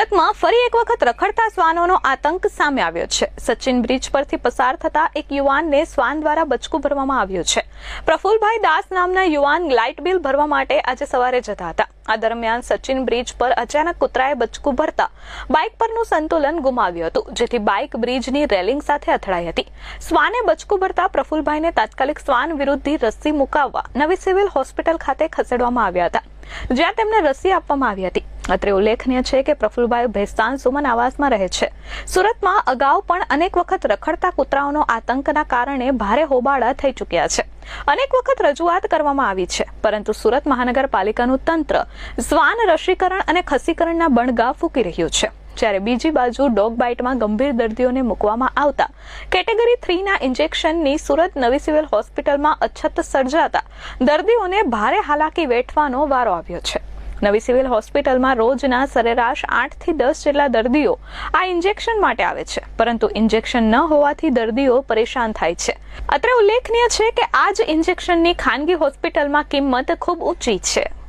સુરતમાં ફરી એક વખત રખડતા શ્વાનોનો આતંક સામે આવ્યો છે. સચિન બ્રિજ પરથી પસાર થતા એક યુવાનને શ્વાન દ્વારા બચકું ભરવામાં આવ્યું છે. પ્રફુલભાઈ દાસ નામના યુવાન લાઇટ બિલ ભરવા માટે આજે સવારે જતા હતા. આ દરમિયાન સચિન બ્રિજ પર અચાનક કૂતરાએ બચકું ભરતા બાઇક પરનું સંતુલન ગુમાવ્યું હતું, જેથી બાઇક બ્રિજની રેલિંગ સાથે અથડાઈ હતી. શ્વાને બચકું ભરતા પ્રફુલભાઈને તાત્કાલિક શ્વાન વિરુદ્ધની રસી મુકાવવા નવી સિવિલ હોસ્પિટલ ખાતે ખસેડવામાં આવ્યા હતા, જ્યાં તેમને રસી આપવામાં આવી હતી. અત્રે ઉલ્લેખનીય છે કે પ્રફુલભાઈ ભેસ્તાન સુમન આવાસમાં રહે છે. સુરતમાં અગાઉ પણ અનેક વખત રખડતા કૂતરાઓનો આતંકના કારણે ભારે હોબાળા થઈ ચૂક્યા છે. અનેક વખત રજૂઆત કરવામાં આવી છે, પરંતુ સુરત મહાનગરપાલિકાનું તંત્ર શ્વાન રસીકરણ અને ખસીકરણના બણગા ફૂંકી રહ્યું છે. જ્યારે બીજી બાજુ ડોગ બાઇટમાં ગંભીર દર્દીઓને મૂકવામાં આવતા કેટેગરી થ્રીના ઇન્જેક્શનની સુરત નવી સિવિલ હોસ્પિટલમાં અછત સર્જાતા દર્દીઓને ભારે હાલાકી વેઠવાનો વારો આવ્યો છે. નવી સિવિલ હોસ્પિટલમાં રોજના સરેરાશ આઠથી દસ જેટલા દર્દીઓ આ ઇન્જેક્શન માટે આવે છે. પરંતુ ઇન્જેક્શન ન હોવાથી દર્દીઓ પરેશાન થાય છે. અત્રે ઉલ્લેખનીય છે કે આ જ ઇન્જેક્શનની ખાનગી હોસ્પિટલમાં કિંમત ખૂબ ઊંચી છે.